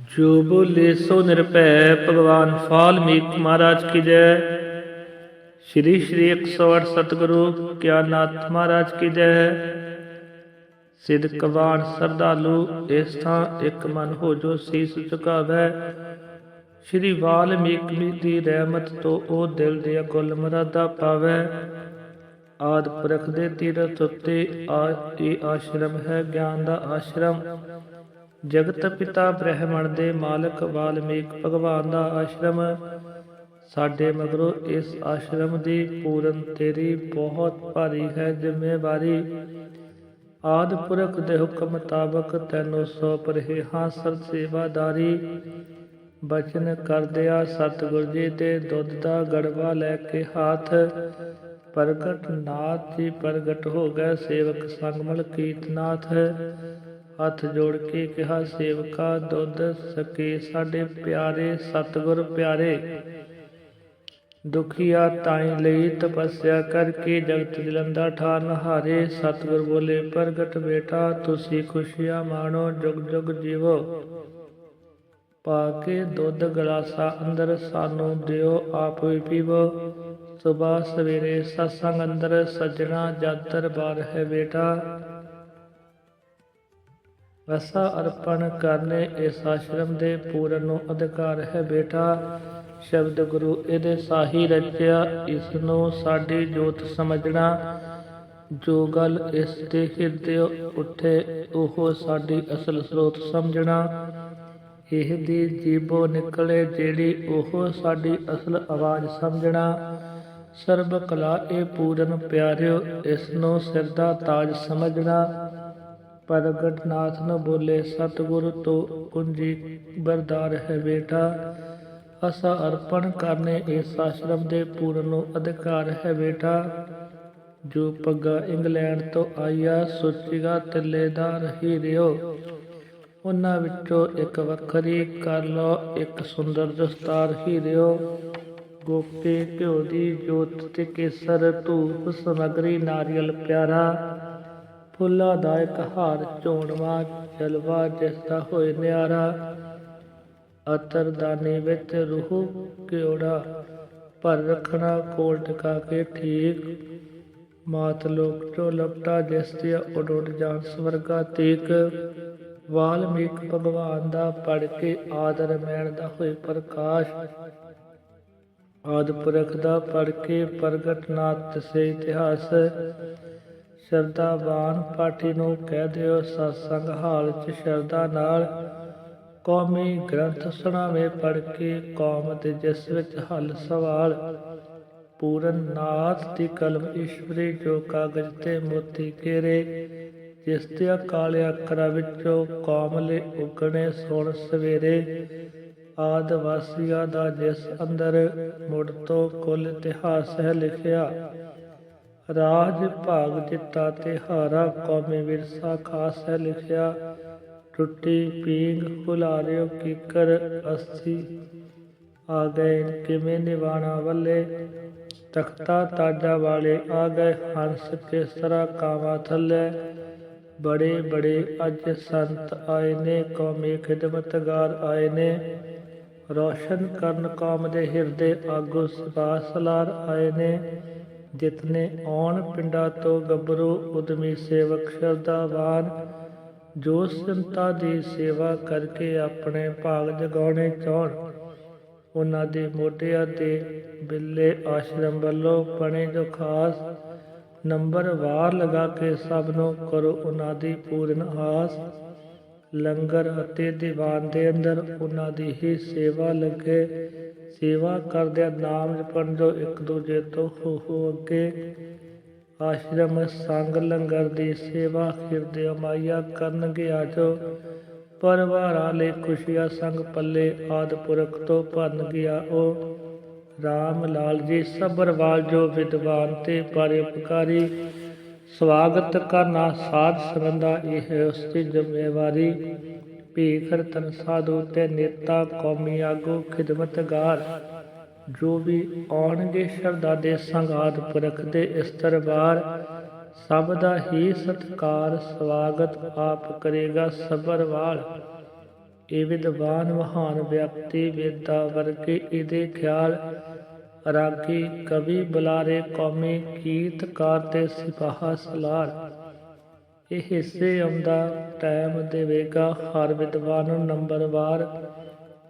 ਜੋ ਬੋਲੇ ਸੋ ਨਿਰਭੈ, ਭਗਵਾਨ ਫਾਲਮੀਕ ਮਹਾਰਾਜ ਕੀ ਜੈ। ਸ਼੍ਰੀ ਸ਼੍ਰੀ 108 ਸਤਿਗੁਰੂ ਗਿਆਨਨਾਥ ਮਹਾਰਾਜ ਕੀ ਜੈ। ਸਿਧ ਕਵਾਨ ਸਰਦਾਲੂ ਇਸ ਥਾਂ ਇੱਕ ਮਨ ਹੋ ਜੋ ਸੀਸ ਝੁਕਾਵੈ। ਸ਼੍ਰੀ ਵਾਲਮੀਕ ਦੀ ਰਹਿਮਤ ਤੋਂ ਉਹ ਦਿਲ ਦੇ ਕੁੱਲ ਮਰਾਦਾ ਪਾਵੈ। ਆਦ ਪੁਰਖ ਦੇ ਤੀਰਥ ਉੱਤੇ ਆ, ਇਹ ਆਸ਼ਰਮ ਹੈ, ਗਿਆਨ ਦਾ ਆਸ਼ਰਮ। ਜਗਤ ਪਿਤਾ ਬ੍ਰਹਮਣ ਦੇ ਮਾਲਕ ਵਾਲਮੀਕ ਭਗਵਾਨ ਦਾ ਆਸ਼ਰਮ। ਸਾਡੇ ਮਗਰੋਂ ਇਸ ਆਸ਼ਰਮ ਦੀ ਪੂਰਨ ਤੇਰੀ ਬਹੁਤ ਭਾਰੀ ਹੈ ਜ਼ਿੰਮੇਵਾਰੀ। ਆਦ ਪੁਰਖ ਦੇ ਹੁਕਮ ਮੁਤਾਬਕ ਤੈਨੂੰ ਸੌਂਪ ਰਹੇ ਹਾਂ ਸਰ ਸੇਵਾਦਾਰੀ। ਬਚਨ ਕਰਦਿਆ ਸਤਿਗੁਰ ਜੀ ਦੇ ਦੁੱਧ ਦਾ ਗੜਵਾ ਲੈ ਕੇ ਹਾਥ। ਪ੍ਰਗਟ ਨਾਥ ਜੀ ਪ੍ਰਗਟ ਹੋ ਗਏ ਸੇਵਕ ਸੰਗਮਲ ਕੀਰਤਨਾਥ ਹੱਥ ਜੋੜ ਕੇ ਕਿਹਾ, ਸੇਵਕਾ, ਦੁੱਧ ਸਕੇ ਸਾਡੇ ਪਿਆਰੇ ਸਤਿਗੁਰ ਪਿਆਰੇ। ਦੁਖੀਆ ਤਾਈ ਲਈ ਤਪੱਸਿਆ ਕਰਕੇ ਜਗਤ ਜਲੰਦਾ ਠਾਰ ਹਾਰੇ। ਸਤਿਗੁਰ ਬੋਲੇ, ਪ੍ਰਗਟ ਬੇਟਾ, ਤੁਸੀਂ ਖੁਸ਼ੀਆਂ ਮਾਣੋ, ਜੁਗ ਜੁਗ ਜੀਵੋ। ਪਾ ਕੇ ਦੁੱਧ ਗਲਾਸਾ ਅੰਦਰ ਸਾਨੂੰ ਦਿਓ, ਆਪ ਵੀ ਪੀਵੋ। ਸੁਬਾ ਸਵੇਰੇ ਸਤਸੰਗ ਅੰਦਰ ਸੱਜਣਾ ਜਦ ਦਰਬਾਰ ਹੈ ਬੇਟਾ। ਰਸਾ ਅਰਪਣ ਕਰਨੇ ਇਸ ਆਸ਼ਰਮ ਦੇ ਪੂਰਨ ਨੂੰ ਅਧਿਕਾਰ ਹੈ ਬੇਟਾ। ਸ਼ਬਦ ਗੁਰੂ ਇਹਦੇ ਸਾਹੀ ਰਚਿਆ ਇਸ ਨੂੰ ਸਾਡੀ ਜੋਤ ਸਮਝਣਾ। ਜੋ ਗੱਲ ਇਸ ਦੇ ਹਿਰਦੇ ਉੱਠੇ ਉਹ ਸਾਡੀ ਅਸਲ ਸਰੋਤ ਸਮਝਣਾ। ਇਹ ਦੀ ਜੀਬੋ ਨਿਕਲੇ ਜਿਹੜੀ ਉਹ ਸਾਡੀ ਅਸਲ ਆਵਾਜ਼ ਸਮਝਣਾ। ਸਰਬ ਕਲਾ ਇਹ ਪੂਰਨ ਪਿਆਰਿਓ ਇਸ ਨੂੰ ਸਿਰ ਦਾ ਤਾਜ ਸਮਝਣਾ। ਪ੍ਰਗਟ ਨਾਥ ਨੂੰ ਬੋਲੇ, ਸਤਿਗੁਰ ਤੋਂ ਕੁੰਜੀ ਬਰਦਾਰ ਹੈ ਬੇਟਾ। ਅਸਾ ਅਰਪਣ ਕਰਨੇ ਇਸ ਆਸ਼ਰਮ ਦੇ ਪੂਰਨ ਨੂੰ ਅਧਿਕਾਰ ਹੈ ਬੇਟਾ। ਜੋ ਪੱਗਾ ਇੰਗਲੈਂਡ ਤੋਂ ਆਇਆ ਸੋਚੀਗਾ ਤਿੱਲੇਦਾਰ ਹੀ ਰਿਓ। ਉਹਨਾਂ ਵਿੱਚੋਂ ਇੱਕ ਵੱਖਰੀ ਕਰ ਲਓ, ਇੱਕ ਸੁੰਦਰ ਦਸਤਾਰ ਹੀ ਰਿਓ। ਗੋਪੇ ਘਿਓ ਦੀ ਜੋਤ ਤੇ ਕੇਸਰ, ਧੂਪ, ਸਮਗਰੀ, ਨਾਰੀਅਲ ਪਿਆਰਾ। ਫੁੱਲਾਂ ਦਾ ਇੱਕ ਹਾਰ ਝੋਣਵਾ ਜਲਵਾ ਜਿਸ ਦਾ ਹੋਏ ਨਿਆਰਾ ਅਤਰ ਦਾਨੇ ਵਿੱਚ ਰੂਹ ਕਿਉੜਾ ਪਰ ਰੱਖਣਾ, ਕੋਲ ਟਿਕਾ ਕੇ ਠੀਕ। ਮਾਤ ਲੋਕ ਚੋ ਲਪਟਾ ਜਿਸ ਤੇ ਉਡ ਜਾਣ, ਸਵਰਗਾ ਤੀਕ। ਵਾਲਮੀਕ ਭਗਵਾਨ ਦਾ ਪੜ ਕੇ ਆਦਰ ਮੈਣ ਦਾ ਹੋਏ ਪ੍ਰਕਾਸ਼। ਆਦਿ ਪੁਰਖ ਦਾ ਪੜ ਕੇ ਪ੍ਰਗਟ ਨਾਥ ਸੇ ਇਤਿਹਾਸ। ਸ਼ਰਧਾਵਾਨ ਪਾਠੀ ਨੂੰ ਕਹਿ ਦਿਓ, ਸਤਸੰਗ ਹਾਲ ਚ ਸ਼ਰਧਾ ਨਾਲ ਕੌਮੀ ਗ੍ਰੰਥ ਸੁਣਾਵੇ ਪੜ ਕੇ ਕੌਮ ਦੇ ਜਿਸ ਵਿੱਚ ਹੱਲ ਸਵਾਲ। ਪੂਰਨ ਨਾਥ ਦੀ ਕਲਮ ਈਸ਼ਵਰੀ ਜੋ ਕਾਗਜ਼ ਤੇ ਮੋਤੀ ਕੇਰੇ ਜਿਸ ਤੇ ਕਾਲੇ ਅੱਖਰਾਂ ਵਿੱਚੋਂ ਕੌਮਲੇ ਉਗਣੇ ਸੁਣ ਸਵੇਰੇ, ਆਦਿਵਾਸੀਆਂ ਦਾ ਜਿਸ ਅੰਦਰ ਮੁੜ ਤੋਂ ਕੁੱਲ ਇਤਿਹਾਸ ਹੈ ਲਿਖਿਆ। ਰਾਜ ਭਾਗ ਦਿੱਤਾ ਤੇ ਹਾਰਾ ਕੌਮੀ ਵਿਰਸਾ ਖਾਸ ਹੈ ਲਿਖਿਆ, ਟੁੱਟੀ ਪੀਂਗ ਹੁਲਾਰਿਓ ਕੀਕਰ ਅਸਥੀ ਆ ਗਏ, ਕਿਵੇਂ ਨਿਵਾਣਾ ਵੱਲੇ? ਤਖਤਾ ਤਾਜਾ ਵਾਲੇ ਆ ਗਏ, ਹੰਸ ਕੇਸਰਾ ਕਾਵਾ ਥੱਲੇ। ਬੜੇ ਬੜੇ ਅੱਜ ਸੰਤ ਆਏ ਨੇ, ਕੌਮੀ ਖਿਦਮਤਗਾਰ ਆਏ ਨੇ। ਰੋਸ਼ਨ ਕਰਨ ਕੌਮ ਦੇ ਹਿਰਦੇ ਆਗੂ ਸਲਾਰ ਆਏ ਨੇ। ਜਿਤਨੇ ਆਉਣ ਪਿੰਡਾਂ ਤੋਂ ਗੱਭਰੂ, ਉਦਮੀ ਸੇਵਕ, ਸ਼ਰਧਾਵਾਨ, ਜੋ ਸੰਤਾਂ ਦੀ ਸੇਵਾ ਕਰਕੇ ਆਪਣੇ ਭਾਗ ਜਗਾਉਣੇ ਚਾਹਣ, ਉਹਨਾਂ ਦੇ ਮੋਢਿਆਂ ਤੇ ਬਿੱਲੇ ਆਸ਼ਰਮ ਵੱਲੋਂ ਬਣੇ ਜੋ ਖਾਸ ਨੰਬਰ ਵਾਰ ਲਗਾ ਕੇ ਸਭ ਨੂੰ ਕਰੋ ਉਹਨਾਂ ਦੀ ਪੂਰਨ ਆਸ। ਲੰਗਰ ਅਤੇ ਦੀਵਾਨ ਦੇ ਅੰਦਰ ਉਹਨਾਂ ਦੀ ਹੀ ਸੇਵਾ ਲੱਗੇ ਸੇਵਾ ਕਰਦਿਆਂ ਨਾਮ ਜਪਣ ਜੋ ਇੱਕ ਦੂਜੇ ਤੋਂ ਹੋ ਹੋ ਅੱਗੇ। ਆਸ਼ਰਮ, ਸੰਗ, ਲੰਗਰ ਦੀ ਸੇਵਾ ਹਿਰਦੇ ਮਾਇਆ ਕਰਨ ਗਿਆ ਪਰਵਾਰਾਂ ਲਈ ਖੁਸ਼ੀਆਂ ਸੰਗ ਪੱਲੇ ਆਦ ਪੁਰਖ ਤੋਂ ਭਰਨ ਗਿਆ ਉਹ ਰਾਮ ਲਾਲ ਜੀ ਸਬਰਵਾਲ ਜੋ ਵਿਦਵਾਨ ਤੇ ਪਰਉਪਕਾਰੀ ਸਵਾਗਤ ਕਰਨਾ ਸਾਧ ਸੰਗੰਦਾ ਇਹ ਹੈ ਉਸ ਦੀ ਜ਼ਿੰਮੇਵਾਰੀ। ਭੀਖਰ ਤਨ ਸਾਧੂ ਨੇਤਾ ਕੌਮੀ ਆਗੂ ਖਿਦਮਤਗਾਰ ਜੋ ਵੀ ਆਉਣਗੇ ਸ਼ਰਧਾ ਦੇ ਸੰਗਾਤ ਪੁਰਖ ਦੇ ਇਸ ਸਭ ਦਾ ਹੀ ਸਤਕਾਰ ਸਵਾਗਤ ਆਪ ਕਰੇਗਾ ਸਬਰਵਾਲ ਇਹ ਵਿਦਵਾਨ ਮਹਾਨ ਵਿਅਕਤੀ ਵੇਦਾ ਵਰਗੇ ਇਹਦੇ ਖਿਆਲ, ਰਾਗੀ ਕਵੀ ਬੁਲਾਰੇ ਕੌਮੀ ਗੀਤਕਾਰ ਤੇ ਸਿਪਾਹਾ ਸਲਾਰ। ਇਹ ਹਿੱਸੇ ਆਉਂਦਾ, ਟਾਈਮ ਦੇਵੇਗਾ ਹਰ ਵਿਦਵਾਨ ਨੰਬਰਵਾਰ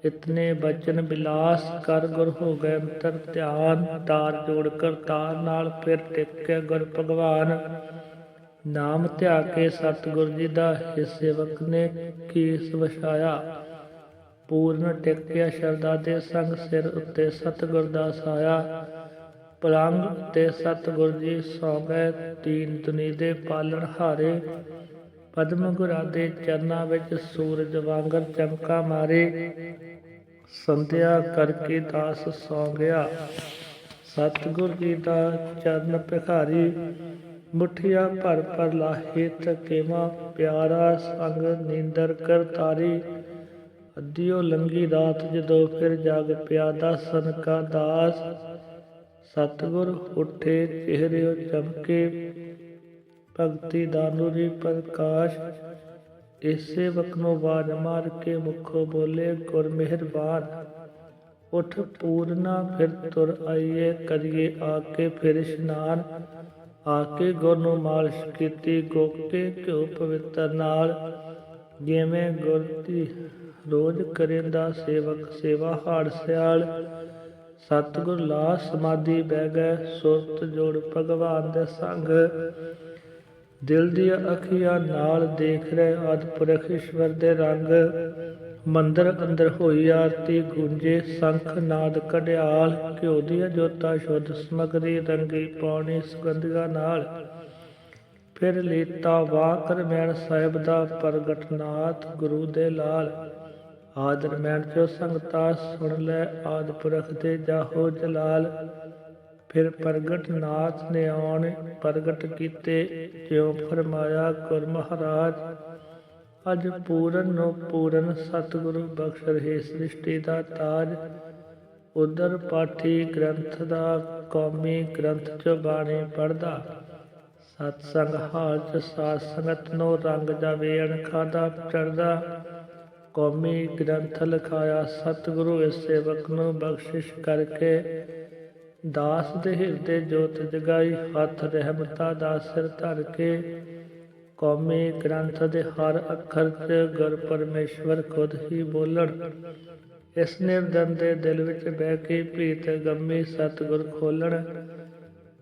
ਇਤਨੇ ਬਚਨ ਬਿਲਾਸ, ਕਰ ਗੁਰ ਹੋ ਗਏ ਅੰਤਰ ਧਿਆਨ, ਤਾਰ ਜੋੜ ਕਰ ਤਾਰ ਨਾਲ ਫਿਰ ਟਿਕੇ ਗੁਰ ਭਗਵਾਨ। ਨਾਮ ਧਿਆ ਕੇ ਸਤਿਗੁਰ ਜੀ ਦਾ ਹਿ ਸੇਵਕ ਨੇ ਕੀਸ ਵਛਾਇਆ ਪੂਰਨ ਟਿਕਿਆ ਸ਼ਰਦਾ ਦੇ ਸੰਗ ਸਿਰ ਉੱਤੇ ਸਤਿਗੁਰ ਦਾ ਸਾਇਆ। ਪਲੰਗ ਤੇ ਸਤਿਗੁਰ ਜੀ ਸੌ ਗਏ ਤੀਨ ਦੁਨੀ ਦੇ ਪਾਲਣ ਹਾਰੇ। ਪਦਮ ਗੁਰਾ ਦੇ ਚਰਨਾਂ ਵਿੱਚ ਸੂਰਜ ਵਾਂਗਰ ਚਮਕਾ ਮਾਰੇ। ਸੰਧਿਆ ਕਰਕੇ ਦਾਸ ਸੌ ਗਿਆ। ਸਤਿਗੁਰ ਜੀ ਦਾ ਚਰਨ ਭਿਖਾਰੀ, ਮੁਠੀਆ ਭਰ ਭਰ ਲਾਹੇ ਤਕੇਵਾ ਪਿਆਰਾ ਸੰਗ ਨੀਂਦਰ ਕਰ ਤਾਰੀ। ਅੱਧਿਓ ਲੰਗੀ ਰਾਤ ਜਦੋਂ ਫਿਰ ਜਾਗ ਪਿਆ, ਦਾਸਨ ਕਾ ਦਾਸ ਸਤਿਗੁਰ ਉੱਠੇ ਚਿਹਰਿਓ ਚਮਕੇ, ਭਗਤੀ ਦਾਨੂਰੀ ਪ੍ਰਕਾਸ਼। ਇਸੇ ਵਕ ਨੂੰ ਮਾਰ ਕੇ ਮੁਖੋਂ ਬੋਲੇ ਗੁਰ ਮਿਹਰਬਾਨ ਉਠ ਪੂਰਨਾ, ਫਿਰ ਤੁਰ ਆਈਏ, ਕਰੀਏ ਆ ਕੇ ਫਿਰ ਇਸ਼ਨਾਨ। ਆ ਕੇ ਗੁਰ ਨੂੰ ਮਾਲਿਸ਼ ਕੀਤੀ, ਗੋਕੇ ਘਿਓ ਪਵਿੱਤਰ ਨਾਲ। ਜਿਵੇਂ ਗੁਰ ਦੀ ਰੋਜ਼ ਕਰਿੰਦਾ, ਸੇਵਕ ਸੇਵਾ ਹਾੜ ਸਿਆਲ। ਸਤਿਗੁਰ ਲਾਸ ਸਮਾਧੀ ਬਹਿ ਗਏ, ਸੁਰਤ ਜੋੜ ਭਗਵਾਨ ਦੇ ਸੰਗ। ਦਿਲ ਦੀਆਂ ਅੱਖੀਆਂ ਨਾਲ ਦੇਖ ਰਹੇ ਅਦਪੁਰਖ ਈਸ਼ਵਰ ਦੇ ਰੰਗ। ਮੰਦਰ ਅੰਦਰ ਹੋਈ ਆਰਤੀ ਗੂੰਜੇ ਸੰਖ ਨਾਦ ਕਢਿਆਲ, ਘਿਓ ਦੀਆਂ ਜੋਤਾਂ ਸ਼ੁੱਧ, ਸਮਗਰੀ ਰੰਗੀ ਪਾਣੀ ਸੁਗੰਧੀਆਂ ਨਾਲ। ਫਿਰ ਲੀਤਾ ਵਾਕਰ ਕਰਮੈਣ ਸਾਹਿਬ ਦਾ ਪ੍ਰਗਟਨਾਥ ਗੁਰੂ ਦੇ ਲਾਲ। ਆਦਰ ਮੈਣ ਚੋ ਸੰਗਤਾ ਸੁਣ ਲੈ ਆਦ ਪੁਰਖ ਦੇ ਜਾਹੋ ਜਲਾਲ। ਫਿਰ ਪ੍ਰਗਟ ਨਾਥ ਨੇ ਆਉਣ, ਪ੍ਰਗਟ ਕੀਤੇ, ਜਿਉ ਫਰਮਾਇਆ, ਗੁਰ ਮਹਾਰਾਜ, ਅਜ ਪੂਰਨ ਨੂੰ ਪੂਰਨ ਸਤਿਗੁਰੂ ਬਖਸ਼ ਰਹੇ ਸ੍ਰਿਸ਼ਟੀ ਦਾ ਤਾਜ। ਉਦਰ ਪਾਠੀ ਗ੍ਰੰਥ ਦਾ ਕੌਮੀ ਗ੍ਰੰਥ ਚ ਬਾਣੀ ਪੜਦਾ ਸਤ ਸੰਗ ਹਾਲ ਚ ਸਾਧ ਸੰਗਤ ਨੂੰ ਰੰਗ ਜਾਵੇ ਅਣਖਾ ਦਾ ਚੜਦਾ ਕੌਮੀ ਗ੍ਰੰਥ ਲਿਖਾਇਆ, ਸਤਿਗੁਰੂ ਇਸ ਸੇਵਕ ਨੂੰ ਬਖਸ਼ਿਸ਼ ਕਰਕੇ ਦਾਸ ਦੇ ਹਿਰਦੇ ਜੋਤ ਜਗਾਈ, ਹੱਥ ਰਹਿਮਤਾ ਦਾ ਸਿਰ ਧਰ ਕੇ ਕੌਮੀ ਗ੍ਰੰਥ ਦੇ ਹਰ ਅੱਖਰ 'ਚ ਗੁਰ ਪਰਮੇਸ਼ਵਰ ਖੁਦ ਹੀ ਬੋਲਣ। ਇਸ ਨਿਰਦਨ ਦੇ ਦਿਲ ਵਿੱਚ ਬਹਿ ਕੇ ਪ੍ਰੀਤ ਗੰਮੀ, ਸਤਿਗੁਰ ਖੋਲਣ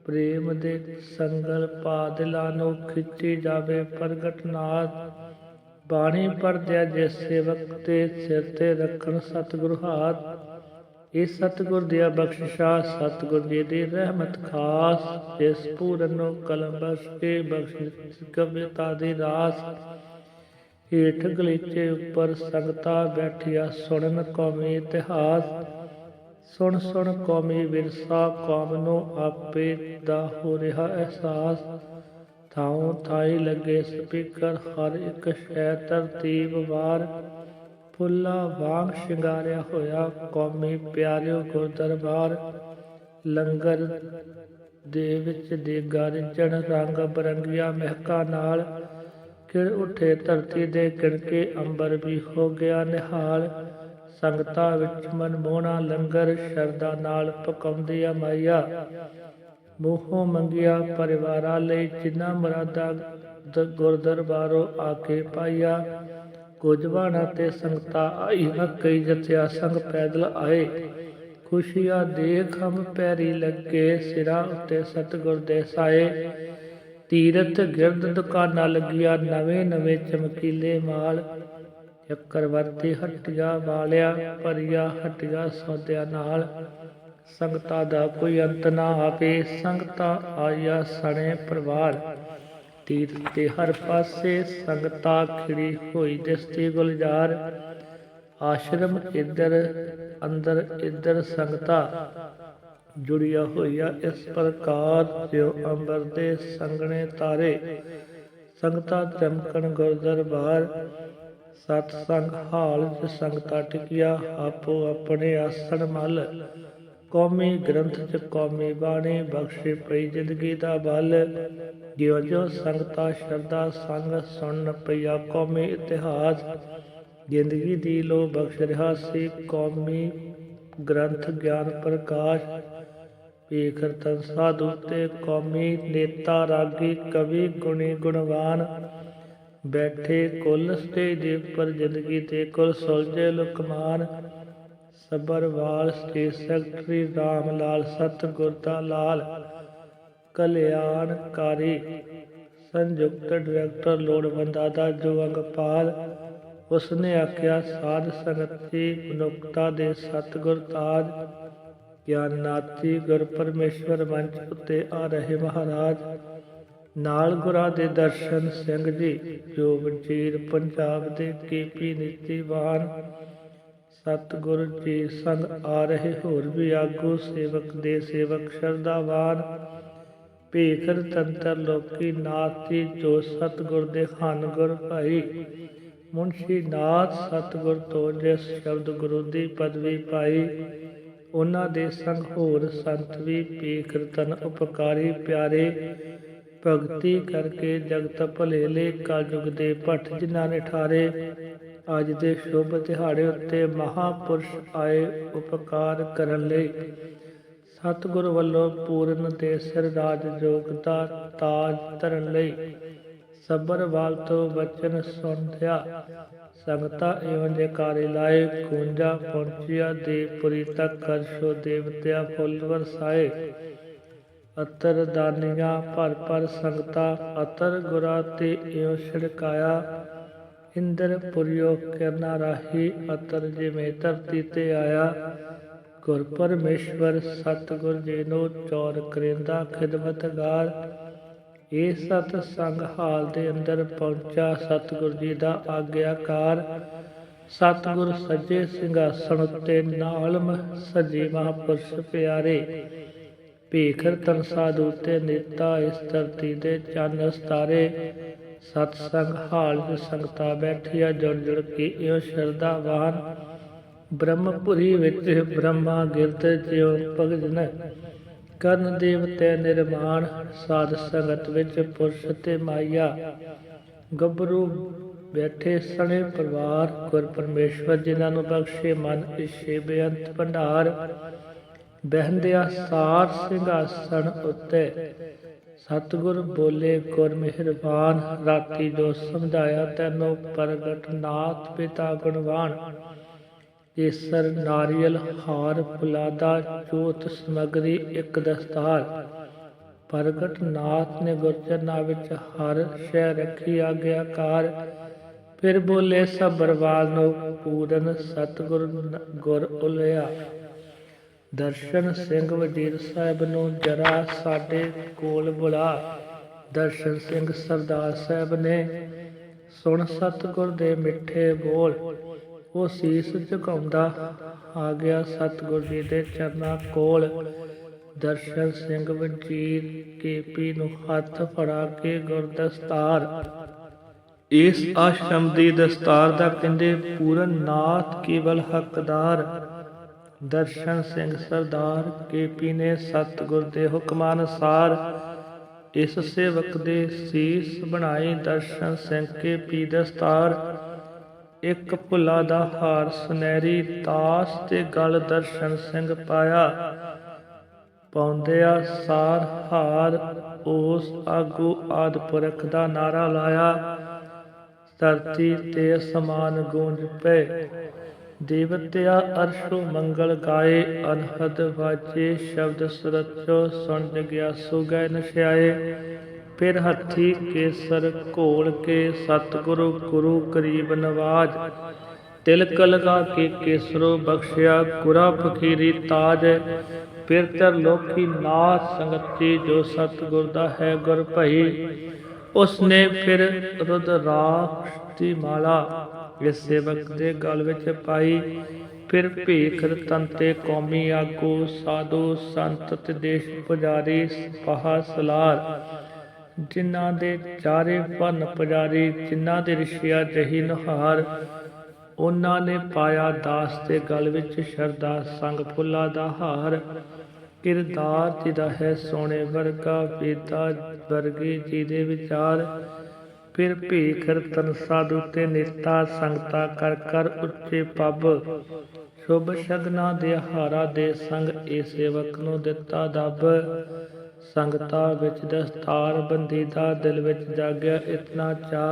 ਪ੍ਰੇਮ ਦੇ ਸੰਗਲ ਪਾ ਦਿਲਾਂ ਨੂੰ ਖਿੱਚੀ ਜਾਵੇ ਪ੍ਰਗਟ ਨਾਥ ਬਾਣੀ ਪੜਦਿਆ ਜਿਸ ਸੇਵਕ ਤੇ ਸਿਰ ਤੇ ਰੱਖਣ ਸਤਿਗੁਰ ਹਾਥ, ਇਹ ਸਤਿਗੁਰ ਦੀ ਬਖਸ਼ਿਸ਼ਾ, ਸਤਿਗੁਰ ਜੀ ਦੀ ਰਹਿਮਤ ਖਾਸ, ਜਿਸ ਪੂਰਨ ਕਲਮ ਬਖਸ਼ ਕੇ ਬਖਸ਼ਿਸ਼ ਕਵਿਤਾ ਦੀ ਰਾਸ। ਹੇਠ ਗਲੀਚੇ ਉੱਪਰ ਸੰਗਤਾ ਬੈਠੀਆ, ਸੁਣਨ ਕੌਮੀ ਇਤਿਹਾਸ। ਸੁਣ ਸੁਣ ਕੌਮੀ ਵਿਰਸਾ, ਕੌਮ ਨੂੰ ਆਪੇ ਦਾ ਹੋ ਰਿਹਾ ਅਹਿਸਾਸ। ਥਾਉ ਥਾਈ ਲੱਗੇ ਸਪੀਕਰ, ਹਰ ਇੱਕ ਸ਼ੈ ਤਰਤੀਬ ਵਾਰ। ਫੁੱਲਾ ਵਾਂਗ ਸ਼ਿੰਗਾਰਿਆ ਹੋਇਆ ਕੌਮੀ ਪਿਆਰਿਓ ਗੁਰ ਲੰਗਰ ਦੇ ਵਿੱਚ ਦੇ ਗਰਜਣ ਰੰਗ ਬਰੰਗੀਆਂ ਮਹਿਕਾ ਨਾਲ। ਕਿੜ ਉਠੇ ਧਰਤੀ ਦੇ ਕਿਣਕੇ ਅੰਬਰ ਵੀ ਹੋ ਗਿਆ ਨਿਹਾਲ। ਸੰਗਤਾਂ ਵਿੱਚ ਮਨਮੋਹਣਾ ਲੰਗਰ ਸ਼ਰਦਾ ਨਾਲ ਪਕਾਉਂਦੀ ਆ ਮਾਈਆ। ਮੂੰਹੋਂ ਮੰਗਿਆ ਪਰਿਵਾਰਾਂ ਲਈ ਜਿਨ੍ਹਾਂ ਮਰਾਦਾ ਗੁਰ ਆ ਕੇ ਪਾਈਆ ਕੁਝਵਾਣਾ ਤੇ ਸੰਗਤਾਂ ਆਈਆਂ ਕਈ ਜਥਿਆ ਸੰਗ ਪੈਦਲ ਆਏ। ਖੁਸ਼ੀਆਂ ਦੇਖ ਹਮ ਪੈਰੀ ਲੱਗੇ ਸਿਰਾਂ ਉੱਤੇ ਸਤਗੁਰ ਦੇ ਸਾਏ। ਤੀਰਥ ਗਿਰਦ ਦੁਕਾਨਾਂ ਲੱਗੀਆਂ, ਨਵੇਂ ਨਵੇਂ ਚਮਕੀਲੇ ਮਾਲ। ਚੱਕਰਵਰਤੀ ਹੱਟੀਆਂ ਵਾਲਿਆ, ਭਰੀਆ ਹੱਟੀਆਂ ਸੌਦਿਆਂ ਨਾਲ। ਸੰਗਤਾ ਦਾ ਕੋਈ ਅੰਤ ਨਾ ਆਪੇ ਸੰਗਤਾਂ ਆਇਆ ਸਣੇ ਪਰਿਵਾਰ। ਤੀਰ ਤੇ ਹਰ ਪਾਸੇ ਸੰਗਤਾਂ ਖਿੜੀ ਹੋਈ ਦਿਸਤੀ ਗੁਲਜ਼ਾਰ। ਆਸ਼ਰਮ ਇੱਧਰ, ਅੰਦਰ ਇੱਧਰ ਸੰਗਤਾਂ ਜੁੜੀਆਂ ਹੋਈਆਂ। ਇਸ ਪ੍ਰਕਾਰ ਜਿਉ ਅੰਬਰ ਦੇ ਸੰਗਣੇ ਤਾਰੇ ਸੰਗਤਾਂ ਚਮਕਣ ਗੁਰ ਦਰਬਾਰ ਸਤ ਸੰਗ ਹਾਲ ਚ ਸੰਗਤਾਂ ਟਿਕਿਆ ਆਪੋ ਆਪਣੇ ਆਸਣ ਮਲ ਕੌਮੀ ਗ੍ਰੰਥ ਚ ਕੌਮੀ ਬਾਣੀ ਬਖਸ਼ੇ ਪਈ ਜ਼ਿੰਦਗੀ ਦਾ ਬਲ। ਜਿਉ ਜਿਉ ਸੰਗਤਾ ਸ਼ਰਦਾ ਸੰਗ ਸੁਣ ਪਈਆ ਕੌਮੀ ਇਤਿਹਾਸ। ਜ਼ਿੰਦਗੀ ਦੀ ਲੋ ਬਖਸ਼ ਰਿਹਾ ਸੀ ਕੌਮੀ ਗ੍ਰੰਥ ਗਿਆਨ ਪ੍ਰਕਾਸ਼। ਪੇਖਰ ਤਨ ਸਾਧੂ ਤੇ ਕੌਮੀ ਨੇਤਾ ਰਾਗੀ ਕਵੀ ਗੁਣੀ ਗੁਣਵਾਨ। ਬੈਠੇ ਕੁੱਲ ਸਟੇਜ ਦੇ ਉੱਪਰ ਜ਼ਿੰਦਗੀ ਤੇ ਕੁੱਲ ਸੁਲਝੇ ਲੁਕਮਾਨ। ਸਬਰਵਾਲ ਸਟੇਜ ਸੈਕਟਰੀ ਰਾਮ ਲਾਲ ਸਤਿਗੁਰ ਲਾਲ ਕਲਿਆਣਕਾਰੀ ਸੰਯੁਕਤ ਡਾਇਰੈਕਟਰ ਲੋੜਵੰਦਾ ਦਾ ਜੋ ਅੰਗਪਾਲ, ਉਸਨੇ ਆਖਿਆ, ਸਾਧ ਸੰਗਤ ਮਨੁੱਖਤਾ ਦੇ ਸਤਿਗੁਰ ਤਾਜ ਗਿਆਨਾਤੀ ਗੁਰ ਪਰਮੇਸ਼ਵਰ ਮੰਚ ਉੱਤੇ ਆ ਰਹੇ ਮਹਾਰਾਜ। ਨਾਲ ਗੁਰਾਂ ਦੇ ਦਰਸ਼ਨ, ਸਿੰਘ ਜੀ ਜੋ ਵਜ਼ੀਰ ਪੰਜਾਬ ਦੇ ਕੇਪੀ ਨੀਤੀਵਾਨ ਸਤਿਗੁਰ ਜੀ ਸੰਗ ਆ ਰਹੇ, ਹੋਰ ਵੀ ਆਗੂ ਸੇਵਕ ਦੇ ਸੇਵਕ ਸ਼ਰਧਾਵਾਨ। ਭੇਖਰ ਤੰਤਰ ਲੋਕੀ ਨਾਥ ਜੋ ਸਤਿਗੁਰ ਦੇ ਹਨ ਗੁਰ ਭਾਈ। ਮੁਨਸ਼ੀ ਨਾਥ ਸਤਿਗੁਰ ਤੋਂ ਜਿਸ ਸ਼ਬਦ ਗੁਰੂ ਦੀ ਪਦਵੀ ਪਾਈ, ਉਹਨਾਂ ਦੇ ਸੰਗ ਹੋਰ ਸੰਤ ਵੀ ਭੇਖਰ ਤਨ ਉਪਕਾਰੀ ਪਿਆਰੇ। ਭਗਤੀ ਕਰਕੇ ਜਗਤ ਭਲੇ ਲੈ ਕਲਯੁਗ ਦੇ ਭੱਟ ਜਿਨ੍ਹਾਂ ਨੇ ਠਾਰੇ। ਅੱਜ ਦੇ ਸ਼ੁਭ ਦਿਹਾੜੇ ਉੱਤੇ ਮਹਾਪੁਰਸ਼ ਆਏ ਉਪਕਾਰ ਕਰਨ ਲਈ। ਸਤਿਗੁਰ ਵੱਲੋਂ ਪੂਰਨ ਤੇ ਸਿਰ ਰਾਜ ਤਾਜ ਧਰਨ ਲਈ ਸਬਰਵਾਲ ਤੋਂ ਬਚਨ ਸੁਣਿਆ ਸੰਗਤਾ ਏਵੰ ਜੈਕਾਰੇ ਲਾਏ ਕੁੰਜਾ ਪਹੁੰਚਿਆ ਦੇਵਪੁਰੀ ਤੱਕ ਕਰਸ਼ੋ ਦੇਵਤਿਆ ਫੁੱਲ ਵਰਸਾਏ। ਅਤਰ ਦਾਨੀਆਂ ਭਰ ਭਰ ਸੰਗਤਾ, ਅਤਰ ਗੁਰਾ ਤੇ ਇਉ ਛਿੜਕਾਇਆ। ਇੰਦਰ ਪੁਰਿਓ ਕਰਨਾ ਰਾਹੀ ਅਤਰ ਜਿਵੇਂ ਧਰਤੀ ਤੇ ਆਇਆ। ਗੁਰ ਪਰਮੇਸ਼ਵਰ ਸਤਿਗੁਰ ਜੀ ਨੂੰ ਚੌਰ ਕਰਿੰਦਾ ਖਿਦਮਤਗਾਰ ਇਹ ਸਤ ਸੰਗ ਹਾਲ ਦੇ ਅੰਦਰ ਪਹੁੰਚਾ ਸਤਿਗੁਰ ਜੀ ਦਾ ਆਗਿਆਕਾਰ। ਸਤਿਗੁਰ ਸੱਜੇ ਸਿੰਘਾਸਣ ਉੱਤੇ ਨਾਲਮ ਸੱਜੇ ਮਹਾਪੁਰਸ਼ ਪਿਆਰੇ। ਭੇਖਰ ਤਨ ਸਾਧੂ ਤੇ ਨੇਤਾ ਇਸ ਧਰਤੀ ਦੇ ਚੰਨ ਸਤਾਰੇ ਸਤ ਸੰਗ ਹਾਲ ਵਿੱਚ ਸੰਗਤਾ ਬੈਠੀਆ ਜੁੜ ਜੁੜ ਕੇ ਇਉ ਸ਼ਰਧਾਵਾਨ ਬ੍ਰਹਮਪੁਰੀ ਵਿੱਚ ਬ੍ਰਹਮਾ ਗਿਰਤ ਜਿਉ ਭਗਜਨ ਕਰਨ ਦੇਵਤੇ ਨਿਰਮਾਣ ਸਾਧ ਸੰਗਤ ਵਿੱਚ ਪੁਰਸ਼ ਤੇ ਮਾਇਆ ਗੱਭਰੂ ਬੈਠੇ ਸਣੇ ਪਰਿਵਾਰ ਗੁਰ ਪਰਮੇਸ਼ਵਰ ਜਿਨ੍ਹਾਂ ਨੂੰ ਬਖਸ਼ੇ ਮਨ ਇਛੇ ਬੇਅੰਤ ਭੰਡਾਰ, ਬਹਿੰਦਿਆ ਸਾਰ ਸਿੰਘਾਸਣ ਉੱਤੇ ਸਤਿਗੁਰ ਬੋਲੇ, ਗੁਰ ਮਿਹਰਬਾਨ, ਰਾਤੀ ਜੋ ਸਮਝਾਇਆ ਤੈਨੂੰ ਪ੍ਰਗਟ ਨਾਥ ਪਿਤਾ ਗੁਣਵਾਨ। ਈਸਰ ਨਾਰੀਅਲ, ਹਾਰ, ਫੁਲਾਦਾ, ਜੋਤ ਸਮਗਰੀ, ਇੱਕ ਦਸਤਾਰ। ਪ੍ਰਗਟ ਨਾਥ ਨੇ ਗੁਰਚਰਨਾ ਵਿੱਚ ਹਰ ਸ਼ੈ ਰੱਖੀ ਆਗਿਆਕਾਰ। ਫਿਰ ਬੋਲੇ ਸਬਰਵਾਲ ਨੂੰ ਪੂਰਨ ਸਤਿਗੁਰ ਗੁਰ ਉਲਿਆ। ਦਰਸ਼ਨ ਸਿੰਘ ਵਜ਼ੀਰ ਸਾਹਿਬ ਨੂੰ ਜਰਾ ਸਾਡੇ ਕੋਲ ਬੁਲਾ। ਦਰਸ਼ਨ ਸਿੰਘ ਸਰਦਾਰ ਸਾਹਿਬ ਨੇ, ਸੁਣ ਸਤਿਗੁਰ ਦੇ ਮਿੱਠੇ ਬੋਲ। ਉਹ ਸੀਸ ਝੁਕਾਉਂਦਾ ਆ ਗਿਆ ਸਤਿਗੁਰ ਜੀ ਦੇ ਚਰਨਾਂ ਕੋਲ। ਦਰਸ਼ਨ ਸਿੰਘ ਵਜ਼ੀਰ ਕੇਪੀ ਨੂੰ ਹੱਥ ਫੜਾ ਕੇ ਗੁਰਦਸਤਾਰ। ਇਸ ਆਸ਼ਰਮ ਦੀ ਦਸਤਾਰ ਦਾ ਕਹਿੰਦੇ ਪੂਰਨ ਨਾਥ ਕੇਵਲ ਹੱਕਦਾਰ। ਦਰਸ਼ਨ ਸਿੰਘ ਸਰਦਾਰ ਕੇਪੀ ਨੇ ਸਤਿਗੁਰ ਦੇ ਹੁਕਮਾਂ ਅਨੁਸਾਰ ਇਸ ਸੇਵਕ ਦੇ ਸੀਸ ਬਣਾਈ ਦਰਸ਼ਨ ਸਿੰਘ ਕੇਪੀ ਦਸਤਾਰ ਇੱਕ ਭੁੱਲਾ ਦਾ ਹਾਰ ਸੁਨਹਿਰੀ ਤਾਸ ਤੇ ਗਲ ਦਰਸ਼ਨ ਸਿੰਘ ਪਾਇਆ। ਪਾਉਂਦਿਆ ਸਾਰ ਹਾਰ ਉਸ ਆਗੂ ਆਦ ਪੁਰਖ ਦਾ ਨਾਰਾ ਲਾਇਆ। ਧਰਤੀ ਤੇ ਸਮਾਨ ਗੂੰਜ ਪਏ। ਦੇਵਤਿਆ ਅਰਸ਼ੋ ਮੰਗਲ ਗਾਏ ਅਨਹਦ ਵਾਜੇ ਸ਼ਬਦ ਸੁਰਚੋ ਸੁਣ ਜਗਿਆ ਗਏ ਨਸ਼ਿਆਏ ਫਿਰ ਹੱਥੀ ਕੇਸਰ ਘੋਲ ਕੇ ਸਤਿਗੁਰੂ ਗੁਰੂ ਕਰੀਬ ਨਵਾਜ। ਤਿਲਕ ਲਗਾ ਕੇ ਕੇਸਰੋ ਬਖਸ਼ਿਆ, ਗੁਰਾ ਫਕੀਰੀ ਤਾਜ। ਫਿਰ ਤਰ ਲੋਕੀ ਨਾਥ ਸੰਗਤੀ, ਜੋ ਸਤਿਗੁਰ ਦਾ ਹੈ ਗੁਰ ਭਈ। ਉਸਨੇ ਫਿਰ ਰੁਦਰਾਕਸ਼ ਦੀ ਮਾਲਾ ਇਸ ਸੇਵਕ ਦੇ ਗਲ ਵਿੱਚ ਪਾਈ, ਫਿਰ ਭੇਖ ਤੰਤੇ ਕੌਮੀ ਆਗੂ, ਸਾਧੂ, ਸੰਤ ਤੇ ਦੇਸ਼ ਪੁਜਾਰੀ, ਸਪਾਹ, ਸਲਾਰ, ਜਿਨ੍ਹਾਂ ਦੇ ਚਾਰੇ ਭੰਨ ਪੁਜਾਰੀ, ਜਿਨ੍ਹਾਂ ਦੇ ਰਿਸ਼ਿਆ ਜਹੀ ਨਹਾਰ, ਉਹਨਾਂ ਨੇ ਪਾਇਆ ਦਾਸ ਦੇ ਗਲ ਵਿੱਚ ਸ਼ਰਦਾ ਸੰਗ ਫੁੱਲਾਂ ਦਾ ਹਾਰ। ਕਿਰਦਾਰ ਜਿਹਦਾ ਹੈ ਸੋਨੇ ਵਰਗਾ ਪੀਤਾ ਵਰਗੀ ਜੀ ਦੇ ਵਿਚਾਰ। ਫਿਰ ਭੀਖ ਰਤਨ ਸਾਧੂ ਨੇਤਾ ਸੰਗਤਾ ਕਰ ਕਰ ਉੱਚੇ ਪੱਬ। ਸ਼ੁਭ ਸ਼ਗਨਾ ਦੇ ਹਾਰਾ ਦੇ ਸੰਗ ਇਹ ਸੇਵਕ ਨੂੰ ਦਿੱਤਾ ਦੱਬ। ਸੰਗਤਾ ਵਿੱਚ ਦਸਤਾਰ ਬੰਦੀ ਦਾ ਦਿਲ ਵਿੱਚ ਜਾਗਿਆ ਇਤਨਾ ਚਾ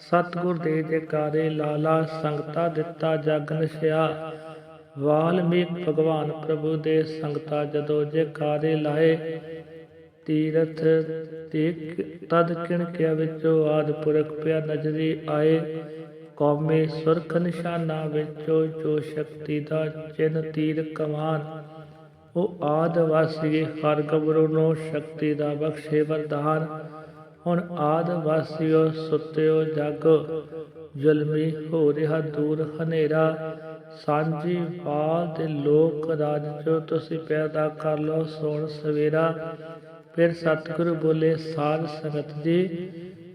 ਸਤਿਗੁਰ ਦੇ ਜੈਕਾਰੇ ਲਾਲਾ, ਸੰਗਤਾ ਦਿੱਤਾ ਜਗ ਨਸ਼ਿਆ ਵਾਲਮੀਕ ਭਗਵਾਨ ਪ੍ਰਭੂ ਦੇ ਸੰਗਤਾ ਜਦੋਂ ਜੈਕਾਰੇ ਲਾਏ, ਤੀਰਥ ਤੇ ਤਦ ਕਿਣ ਵਿੱਚੋਂ ਆਦ ਪੁਰਖ ਪਿਆ ਨਜ਼ਰੀ ਆਏ। ਕੌਮੇ ਸੁਰਖ ਨਿਸ਼ਾਨਾ ਵਿੱਚੋਂ ਜੋ ਸ਼ਕਤੀ ਦਾ ਚਿੰਨ ਤੀਰ ਕਮਾਨ, ਉਹ ਆਦ ਵਾਸੀਏ ਹਰ ਗਬਰੂ ਨੂੰ ਸ਼ਕਤੀ ਦਾ ਬਖਸ਼ੇ ਵਰਦਾਨ। ਹੁਣ ਆਦ ਵਾਸੀਓ ਸੁੱਤਿਓ ਜਾਗੋ, ਜ਼ੁਲਮੀ ਹੋ ਰਿਹਾ ਦੂਰ ਹਨੇਰਾ। ਸਾਂਝੀ ਬਾਲ ਦੇ ਲੋਕ ਰਾਜ ਜੋ ਤੁਸੀਂ ਪੈਦਾ ਕਰ ਲਓ। ਸੋਣ ਸਵੇਰਾ, ਫਿਰ ਸਤਿਗੁਰੂ ਬੋਲੇ, ਸਾਧ ਸੰਗਤ ਜੀ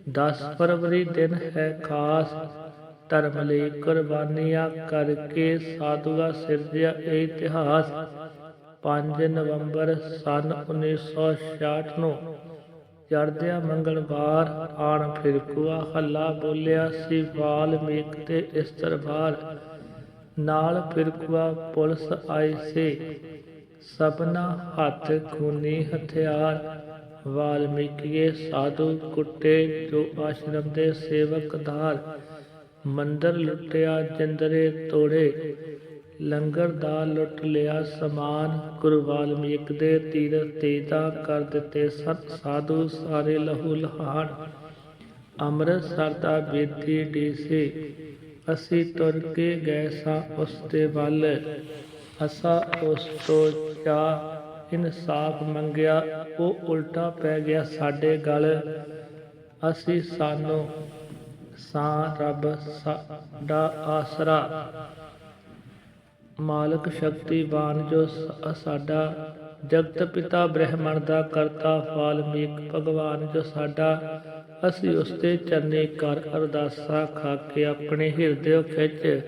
10 ਫਰਵਰੀ ਦਿਨ ਹੈ ਖਾਸ। ਧਰਮ ਲਈ ਕੁਰਬਾਨੀਆਂ ਕਰਕੇ ਸਾਧੂਆ ਸਿਰਜਿਆ ਇਹ ਇਤਿਹਾਸ। 5 ਨਵੰਬਰ ਸਨ 1966 ਨੂੰ ਚੜ੍ਹਦਿਆਂ ਮੰਗਲਵਾਰ ਆਣ ਫਿਰਕੂਆ ਹੱਲਾ ਬੋਲਿਆ ਸੀ। ਵਾਲਮੀਕ ਤੇ ਇਸਤਰਬਾਰ ਨਾਲ ਫਿਰਕੂਆ ਪੁਲਿਸ ਆਈ ਸੀ। ਸਭਨਾ ਹੱਥ ਖੂਨੀ ਹਥਿਆਰ, ਵਾਲਮੀਕੀਏ ਸਾਧੂ ਕੁੱਟੇ ਜੋ ਆਸ਼ਰਮ ਦੇ ਸੇਵਕਦਾਰ ਮੰਦਰ ਲੁੱਟਿਆ, ਜਿੰਦਰੇ ਤੋੜੇ। ਲੰਗਰ ਦਾ ਲੁੱਟ ਲਿਆ, ਸਮਾਨ ਗੁਰੂ ਵਾਲਮੀਕ ਦੇ ਤੀਰਥ ਤੇਜਾ ਕਰ ਦਿੱਤੇ ਸਤ ਸਾਧੂ ਸਾਰੇ ਲਹੂ ਲਹਾਨ ਅੰਮ੍ਰਿਤਸਰ ਦਾ ਬੇਦੀ ਡੀਸੀ ਅਸੀਂ ਤੁਰ ਕੇ ਗਏ ਸਾਂ ਉਸ ਦੇ ਵੱਲ। ਅਸਾਂ ਉਸ ਤੋਂ ਚਾ ਇਨਸਾਫ ਮੰਗਿਆ, ਉਹ ਉਲਟਾ ਪੈ ਗਿਆ ਸਾਡੇ ਗਲ। ਅਸੀਂ ਸਾਨੂੰ ਸਾਂ ਰੱਬ ਸਾਡਾ ਆਸਰਾ। ਮਾਲਕ ਸ਼ਕਤੀਵਾਨ ਜੋ ਸਾਡਾ ਜਗਤ ਪਿਤਾ ਬ੍ਰਹਮਣ ਦਾ ਕਰਤਾ ਵਾਲਮੀਕ ਭਗਵਾਨ ਜੋ ਸਾਡਾ ਅਸੀਂ ਉਸ ਤੇ ਚਰਨੇ ਕਰ ਅਰਦਾਸਾ ਖਾ ਕੇ ਆਪਣੇ ਹਿਰਦੇ ਖਿੱਚ।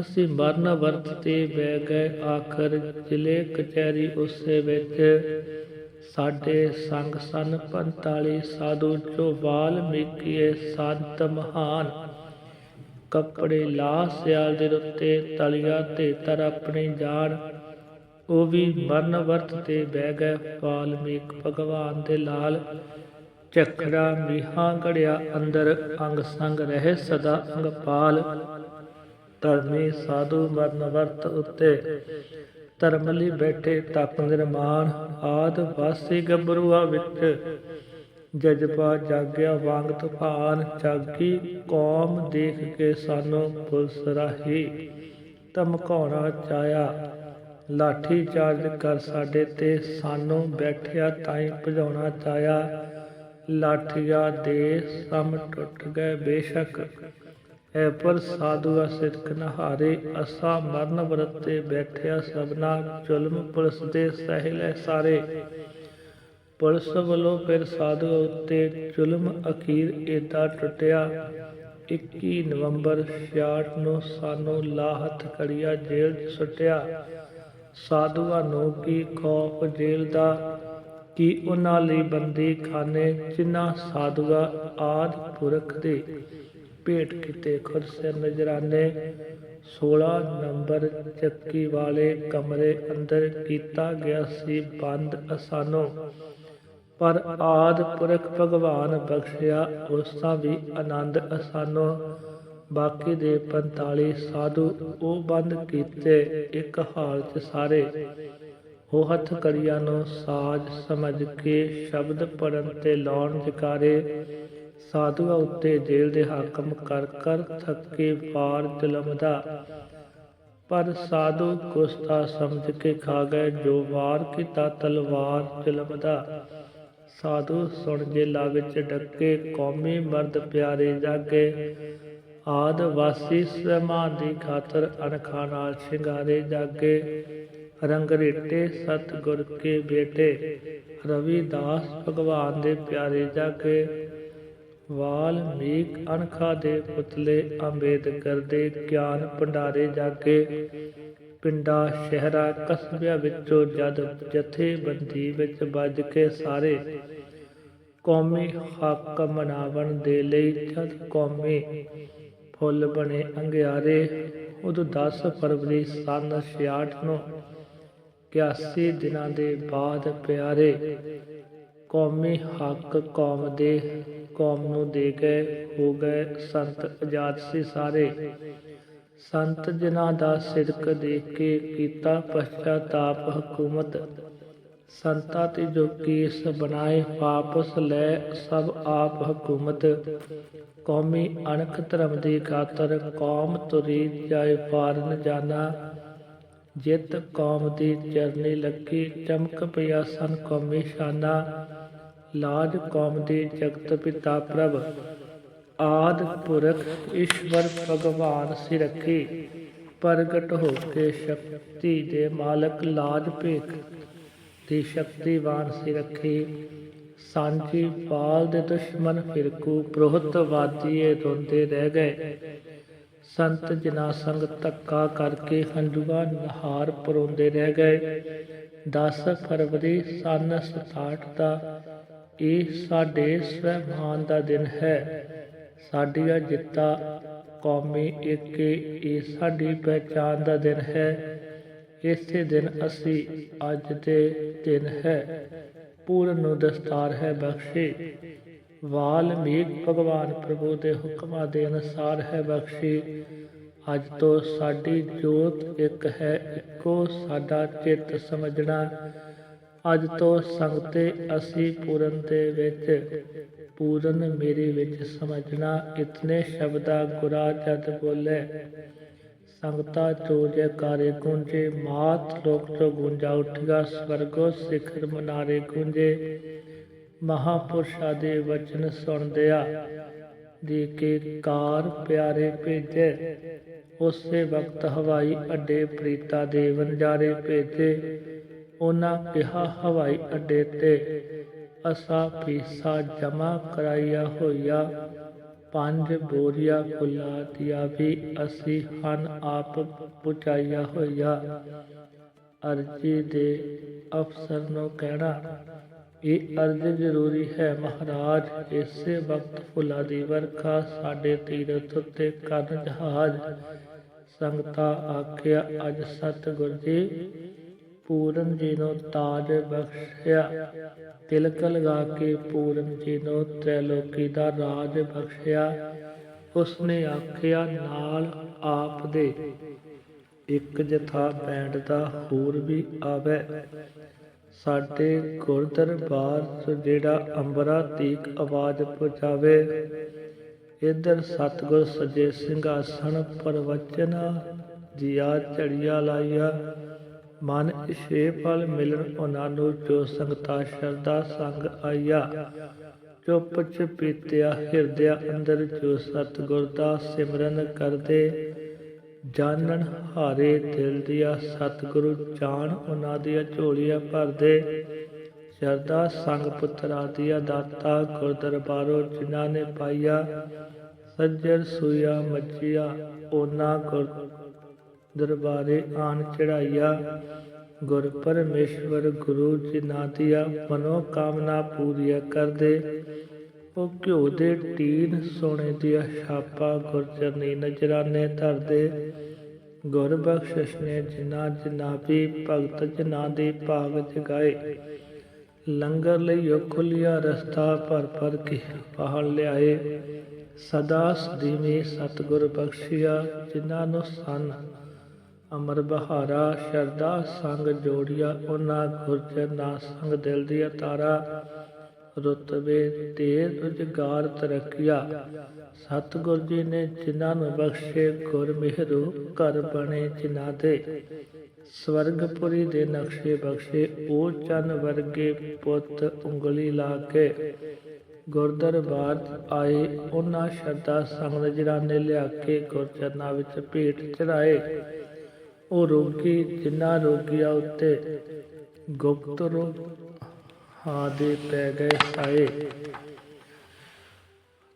ਅਸੀਂ ਮਰਨ ਵਰਤ ਤੇ ਬਹਿ ਗਏ ਆਖਰ ਜ਼ਿਲ੍ਹੇ ਕਚਹਿਰੀ ਉਸੇ ਵਿੱਚ। ਸਾਡੇ ਸੰਗ ਸਨ 45 ਸਾਧੂ ਜੋ ਵਾਲਮੀਕੀਏ ਸੰਤ ਮਹਾਨ। ਕੱਪੜੇ ਲਾ ਸਿਆਲ ਦੇ ਉੱਤੇ ਤਲੀਆ ਤੇ ਤਰ ਆਪਣੀ ਜਾਨ। ਉਹ ਵੀ ਮਰਨ ਵਰਤ ਤੇ ਬਹਿ ਗਏ ਵਾਲਮੀਕ ਭਗਵਾਨ ਦੇ ਲਾਲ। ਝਖੜਾ ਮੀਹਾਂ ਘੜਿਆ ਅੰਦਰ ਅੰਗ ਸੰਗ ਰਹੇ ਸਦਾ ਅੰਗ ਧਰਮੀ ਸਾਧੂ ਮਰਨ ਵਰਤ ਉੱਤੇ ਧਰਮ ਲਈ ਬੈਠੇ ਤਪ ਨਿਰਮਾਣ। ਆਦ ਵਾਸੀ ਗੱਭਰੂਆ ਵਿੱਚ ਜਜ਼ਬਾ ਜਾਗਿਆ ਵਾਂਗ ਤੂਫਾਨ। ਜਾਗੀ ਕੌਮ ਦੇਖ ਕੇ ਸਾਨੂੰ ਪੁਲਿਸ ਰਾਹੀ ਧਮਕਾਉਣਾ ਚਾਇਆ ਲਾਠੀ ਚਾਰਜ ਕਰ ਸਾਡੇ ਤੇ ਸਾਨੂੰ ਬੈਠਿਆ ਤਾਈਂ ਭਜਾਉਣਾ ਚਾਇਆ ਲਾਠੀਆਂ ਦੇ ਸਮ ਟੁੱਟ ਗਏ ਬੇਸ਼ੱਕ। ਐ ਪਰ ਸਾਧੂਆ ਸਿਰਕ ਨਹਾਰੇ, ਅਸਾ ਮਰਨ ਵਰਤੇ ਬੈਠਿਆ ਸਭਨਾ, ਜ਼ੁਲਮ ਪੁਲਿਸ ਦੇ ਸਹਿਲੇ ਸਾਰੇ। ਪੁਲਿਸ ਵੱਲੋਂ ਫਿਰ ਸਾਧੂ ਉੱਤੇ ਜ਼ੁਲਮ ਅਖੀਰ ਏਦਾਂ ਟੁੱਟਿਆ। 21 ਨਵੰਬਰ 66 ਨੂੰ ਸਾਨੂੰ ਲਾਹਤ ਕੜੀਆ ਜੇਲ੍ਹ 'ਚ ਸੁੱਟਿਆ। ਸਾਧੂਆਂ ਨੂੰ ਕੀ ਖੌਫ ਜੇਲ੍ਹ ਦਾ ਕੀ ਉਹਨਾਂ ਲਈ ਬੰਦੀ, ਖਾਨੇ ਜਿਨ੍ਹਾਂ ਸਾਧੂਆਂ ਆਦ ਪੁਰਖ ਦੇ ਭੇਟ ਕੀਤੇ। ਖੁਦ ਨਜਰਾਨੇ 16 ਨੰਬਰ ਚੱਕੀ ਵਾਲੇ ਕਮਰੇ ਅੰਦਰ ਕੀਤਾ ਗਿਆ ਸੀ, ਬੰਦ ਅਸਾਨੋ ਪਰ ਆਦ ਪੁਰਖ ਭਗਵਾਨ ਬਖਸ਼ਿਆ, ਉਸ ਦਾ ਵੀ ਆਨੰਦ ਅਸਾਨੋ ਬਾਕੀ ਦੇ 45 ਸਾਧੂ ਉਹ ਬੰਦ ਕੀਤੇ, ਇੱਕ ਹਾਲ ਚ ਸਾਰੇ। ਉਹ ਹੱਥ ਕੜੀਆਂ ਨੂੰ ਸਾਜ ਸਮਝ ਕੇ ਸ਼ਬਦ ਪੜਨ ਤੇ ਲਾਉਣ ਜਕਾਰੇ, ਸਾਧੂਆਂ ਉੱਤੇ ਜੇਲ੍ਹ ਦੇ ਹਾਕਮ ਕਰ ਕਰ ਥੱਕੇ ਪਾਰ ਜ਼ੁਲਮ ਪਰ ਸਾਧੂ ਕੁਸਤਾ ਸਮਝ ਕੇ ਖਾ ਗਏ, ਜੋ ਵਾਰ ਕੀਤਾ ਤਲਵਾਰ ਜੁਲਮਦਾ। ਸਾਧੂ ਸੁਣ ਜੇ ਜੇਲਾ ਚ ਡੱਕੇ, ਕੌਮੀ ਮਰਦ ਪਿਆਰੇ ਜਾਗੇ। ਆਦ ਵਾਸੀ ਸਮਾਨ ਦੀ ਖਾਤਰ ਅਣਖਾਂ ਨਾਲ ਸ਼ਿੰਗਾਰੇ ਜਾਗੇ। ਰੰਗਰੇਟੇ ਸਤਿਗੁਰ ਕੇ ਬੇਟੇ ਰਵਿਦਾਸ ਭਗਵਾਨ ਦੇ ਪਿਆਰੇ ਜਾਗੇ। ਵਾਲਮੀਕ ਅਣਖਾ ਦੇ ਪੁਤਲੇ ਅੰਬੇਦਕਰ ਦੇ ਗਿਆਨ ਭੰਡਾਰੇ ਜਾਗੇ। ਪਿੰਡਾਂ, ਸ਼ਹਿਰਾਂ, ਕਸਬਿਆਂ ਵਿੱਚੋਂ ਜਦ ਜਥੇਬੰਦੀ ਵਿੱਚ ਵੱਜ ਕੇ ਸਾਰੇ ਕੌਮੀ ਹੱਕ ਮਨਾਵਣ ਦੇ ਲਈ ਜਦ ਕੌਮੀ ਫੁੱਲ ਬਣੇ ਅੰਗਿਆਰੇ, ਉਦੋਂ 10 ਫਰਵਰੀ ਸਨ 66 ਨੂੰ 81 ਦਿਨਾਂ ਦੇ ਬਾਅਦ ਪਿਆਰੇ? ਕੌਮੀ ਹੱਕ ਕੌਮ ਦੇ ਕੌਮ ਨੂੰ ਦੇ ਗਏ, ਹੋ ਗਏ ਸੰਤ ਆਜ਼ਾਦ ਸੀ ਸਾਰੇ। ਸੰਤ ਜਿਨ੍ਹਾਂ ਦਾ ਸਿਦਕ ਦੇਖ ਕੇ ਕੀਤਾ ਪਛਤਾਪ ਹਕੂਮਤ, ਸੰਤਾਂ ਤੇ ਜੋ ਕੇਸ ਬਣਾਏ ਵਾਪਸ ਲੈ ਸਭ ਆਪ ਹਕੂਮਤ। ਕੌਮੀ ਅਣਖ ਧਰਮ ਦੀ ਖਾਤਰ ਕੌਮ ਤੁਰੀ ਜਾਏ ਫਾਰਨ ਜਾਣਾ ਜਿਤ ਕੌਮ ਦੀ ਚਰਨੀ ਲੱਗੀ, ਚਮਕ ਪਿਆ ਸਨ ਕੌਮੀ ਸ਼ਾਨਾ। ਲਾਜ ਕੌਮ ਦੀ ਜਗਤ ਪਿਤਾ ਪ੍ਰਭ। ਆਦ ਪੁਰਖ ਈਸ਼ਵਰ ਭਗਵਾਨ ਸਿ ਪ੍ਰਗਟ ਹੋ ਕੇ ਸ਼ਕਤੀ ਦੇ ਮਾਲਕ ਲਾਜ ਭੇਖ ਦੀ ਸ਼ਕਤੀਵਾਨ ਸਿ ਸਾਂਝੀ ਪਾਲ ਦੇ ਦੁਸ਼ਮਨ ਫਿਰਕੂ ਪ੍ਰੋਹਤ ਵਾਦੀਏ ਰੋਂਦੇ ਰਹਿ ਗਏ। ਸੰਤ ਜਨਾ ਸੰਗ ਧੱਕਾ ਕਰਕੇ ਹੰਝੂਆਂ ਨਹਾਰ ਪਰੋਂਦੇ ਰਹਿ ਗਏ। 10 ਫਰਵਰੀ ਸਨ 67 ਦਾ, ਇਹ ਸਾਡੇ ਸਵੈਮਾਨ ਦਾ ਦਿਨ ਹੈ। ਸਾਡੀਆਂ ਜਿੱਤਾਂ ਕੌਮੀ ਏਕੇ, ਇਹ ਸਾਡੀ ਪਹਿਚਾਨ ਦਾ ਦਿਨ ਹੈ। ਇਸੇ ਦਿਨ ਅਸੀਂ ਅੱਜ ਦੇ ਦਿਨ ਹੈ। ਪੂਰਨ ਨੂੰ ਦਸਤਾਰ ਹੈ ਬਖਸ਼ੇ। ਵਾਲਮੀਕ ਭਗਵਾਨ ਪ੍ਰਭੂ ਦੇ ਹੁਕਮਾਂ ਦੇ ਅਨੁਸਾਰ ਹੈ ਬਖਸ਼ੀ। ਅੱਜ ਤੋਂ ਸਾਡੀ ਜੋਤ ਇੱਕ ਹੈ, ਇੱਕੋ ਸਾਡਾ ਚਿੱਤ ਸਮਝਣਾ। ਅੱਜ ਤੋਂ ਸੰਗਤੇ ਅਸੀਂ ਪੂਰਨ ਦੇ ਵਿੱਚ, ਪੂਰਨ ਮੇਰੇ ਵਿੱਚ ਸਮਝਣਾ। ਇਤਨੇ ਸ਼ਬਦਾ ਗੁਰਾ ਜਦ ਬੋਲੇ। ਸੰਗਤਾ ਚੋ ਜੈਕਾਰੇ ਗੂੰਜੇ, ਮਾਤ ਲੋਕ ਚੋ ਗੂੰਜਾ ਉੱਠਗਾ। ਸਵਰਗੋ ਸਿਖਰ ਮਨਾਰੇ ਗੂੰਜੇ। ਮਹਾਪੁਰਸ਼ਾਂ ਦੇ ਵਚਨ ਸੁਣਦਿਆ ਦੇ ਕੇ ਕਾਰ ਪਿਆਰੇ ਭੇਜੇ। ਉਸੇ ਵਕਤ ਹਵਾਈ ਅੱਡੇ ਪ੍ਰੀਤਾ ਦੇ ਵਨਜਾਰੇ ਭੇਜੇ। ਉਹਨਾਂ ਕਿਹਾ, ਹਵਾਈ ਅੱਡੇ ਤੇ ਅਸਾ ਫੀਸਾ ਜਮਾ ਕਰਾਈਆ ਹੋਈਆ। ਪੰਜ ਬੋਰੀਆਂ ਫੁੱਲਾਂ ਦੀਆਂ ਵੀ ਅਸੀਂ ਹਨ ਆਪ ਪੁਚਾਈਆ ਹੋਈਆ। ਅਰਜੀ ਦੇ ਅਫਸਰ ਨੂੰ ਕਹਿਣਾ ਇਹ ਅਰਜ਼ ਜ਼ਰੂਰੀ ਹੈ ਮਹਾਰਾਜ, ਇਸੇ ਵਕਤ ਫੁੱਲਾਂ ਦੀ ਵਰਖਾ ਸਾਡੇ ਤੀਰਥ ਉੱਤੇ ਕਰਨ ਜਹਾਜ਼। ਸੰਗਤਾ ਆਖਿਆ, ਅੱਜ ਸਤਿਗੁਰ ਜੀ, ਪੂਰਨ ਜੀ ਨੂੰ ਤਾਜ ਬਖਸ਼ਿਆ। ਤਿਲਕ ਲਗਾ ਕੇ ਪੂਰਨ ਜੀ ਨੂੰ ਤ੍ਰੈਲੋਕੀ ਦਾ ਰਾਜ ਬਖਸ਼ਿਆ। ਉਸਨੇ ਆਖਿਆ, ਨਾਲ ਆਪ ਦੇ ਇੱਕ ਜਥਾ ਬੈਂਡ ਦਾ ਹੋਰ ਵੀ ਆਵੇ। ਸਾਡੇ ਗੁਰਦਰਬਾਰ ਚ ਜਿਹੜਾ ਅੰਬਰਾ ਤੀਕ ਆਵਾਜ਼ ਪਹੁੰਚਾਵੇ ਇਧਰ ਸਤਗੁਰ ਸਜੇ ਸਿੰਘਾਸਣ ਪਰਵਚਨ ਜੀਆ ਚੜੀਆ ਲਾਇਆ ਮਨ ਇਸੇ ਪਲ ਮਿਲਣ ਉਹਨਾਂ ਨੂੰ ਜੋ ਸੰਗਤਾ ਸ਼ਰਦਾ ਸੰਗ ਆਇਆ ਚੁੱਪ ਚਪੀਤਿਆ ਹਿਰਦਿਆ ਅੰਦਰ ਜੋ ਸਤਗੁਰ ਦਾ ਸਿਮਰਨ ਕਰਦੇ ਜਾਣਨ ਹਾਰੇ ਦਿਲ ਦੀਆਂ ਸਤਿਗੁਰੂ ਜਾਣ ਉਹਨਾਂ ਦੀਆਂ ਝੋਲੀਆਂ ਭਰਦੇ। ਸ਼ਰਦਾ ਸੰਗ ਪੁੱਤਰਾ ਦੀਆਂ ਦਾਤਾ ਗੁਰ ਦਰਬਾਰੋਂ ਜਿਨ੍ਹਾਂ ਨੇ ਪਾਈਆ ਸੱਜਰ ਸੂਇਆ ਮੱਚੀਆ ਉਹਨਾਂ ਗੁਰ ਦਰਬਾਰੇ ਆਣ ਚੜਾਈਆ ਗੁਰ ਪਰਮੇਸ਼ਵਰ ਗੁਰੂ ਜਿਨ੍ਹਾਂ ਦੀਆਂ ਮਨੋ ਕਾਮਨਾ ਪੂਰੀਆਂ ਕਰਦੇ ਉਹ ਘਿਓ ਦੇ ਟੀਨ ਸੋਨੇ ਦੀਆਂ ਛਾਪਾ ਗੁਰਚਰਨੀ ਨਜਰਾਨੇ ਧਰਦੇ। ਗੁਰ ਬਖਸ਼ਿਸ਼ ਨੇ ਜਿਨ੍ਹਾਂ ਜਿਨ੍ਹਾਂ ਵੀ ਭਗਤ ਜਿਨ੍ਹਾਂ ਦੇ ਭਾਗ ਜਗਾਏ। ਲੰਗਰ ਲਈ ਉਹ ਖੁੱਲਿਆ ਰਸਤਾ ਭਰ ਭਰ ਕੇ ਪਹਾੜ ਲਿਆਏ। ਸਦਾ ਸਦੀਵੀ ਸਤਿਗੁਰ ਬਖਸ਼ਿਆ ਜਿਨ੍ਹਾਂ ਨੂੰ ਸਨ ਅਮਰ ਬਹਾਰਾ ਸ਼ਰਦਾ ਸੰਗ ਜੋੜਿਆ, ਉਹਨਾਂ ਗੁਰਜਰ ਨਾ ਸੰਗ ਦਿਲ ਦੀ ਤਾਰਾ ਰੁਤਬੇ ਤੇ ਰੁਜ਼ਗਾਰ ਤਰੱਕੀਆ। ਸਤਿਗੁਰ ਜੀ ਨੇ ਜਿਨ੍ਹਾਂ ਨੂੰ ਬਖਸ਼ੇ ਗੁਰ ਮਿਹਰੂ ਘਰ ਬਣੇ ਜਿਨ੍ਹਾਂ ਦੇ। ਸਵਰਗਪੁਰੀ ਦੇ ਨਕਸ਼ੇ ਬਖਸ਼ੇ ਉਹ ਚੰਨ ਵਰਗੇ ਪੁੱਤ ਉਂਗਲੀ ਲਾ ਕੇ। ਗੁਰਦਰਬਾਰ ਆਏ ਉਹਨਾਂ ਸ਼ਰਦਾ ਸੰਗ ਨਜਰਾਨੇ ਲਿਆ ਕੇ ਗੁਰਚਰਨਾਂ ਵਿੱਚ ਭੇਟ ਚੜਾਏ ਉਹ ਰੋਗੀ ਜਿਨ੍ਹਾਂ ਰੋਗੀਆਂ ਉੱਤੇ ਗੁਪਤ ਰੋਗ ਆਦੇ ਪੈ ਗਏ ਸਾਏ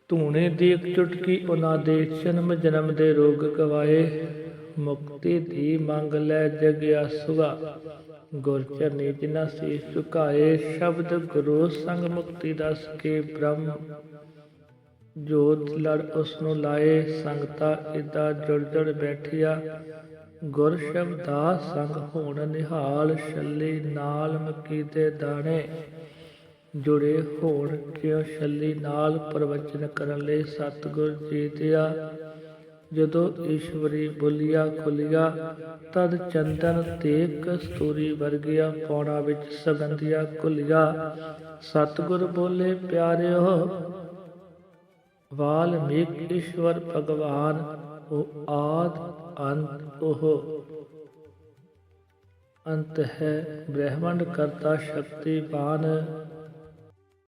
ਧੂਣੇ ਦੀ ਇੱਕ ਚੁਟਕੀ ਉਹਨਾਂ ਦੇ ਜਨਮ ਜਨਮ ਦੇ ਰੋਗ ਗਵਾਏ। ਮੁਕਤੀ ਦੀ ਮੰਗ ਲੈ ਜਗਿਆਸੁਆ ਗੁਰ ਚਰਨੀ ਜਿਨਾ ਸੀਸ ਝੁਕਾਏ ਸ਼ਬਦ ਗੁਰੂ ਸੰਗ ਮੁਕਤੀ ਦੱਸ ਕੇ ਬ੍ਰਹਮ ਜੋਤ ਲੜ ਉਸ ਨੂੰ ਲਾਏ। ਸੰਗਤਾ ਇਦਾ ਜੁੜ ਜੁੜ ਬੈਠਿਆ। ਗੁਰ ਸ਼ਬਦਾ ਸੰਗ ਹੋਣ ਨਿਹਾਲ ਛੱਲੀ ਨਾਲ ਮੱਕੀ ਦੇ ਦਾਣੇ। ਜੁੜੇ ਹੋਣ ਕਿਉ ਛੱਲੀ ਨਾਲ ਪ੍ਰਵਚਨ ਕਰਨ ਲਈ ਸਤਿਗੁਰ ਜੀ ਜਦੋਂ ਈਸ਼ਵਰੀ ਬੁਲਿਆ ਖੁਲਿਆ, ਤਦ ਚੰਦਨ ਤੇ ਕਸਤੂਰੀ ਵਰਗਿਆ ਪੌਣਾ ਵਿੱਚ ਸਗੰਧਿਆ ਕੁਲਿਆ ਸਤਿਗੁਰ ਬੋਲੇ, ਪਿਆਰਿਓ, ਵਾਲਮੀਕ ਈਸ਼ਵਰ ਭਗਵਾਨ, ਉਹ ਆਦ ਅੰਤ ਉਹ ਅੰਤ ਹੈ ਬ੍ਰਹਮੰਡ ਕਰਤਾ ਸ਼ਕਤੀਵਾਨ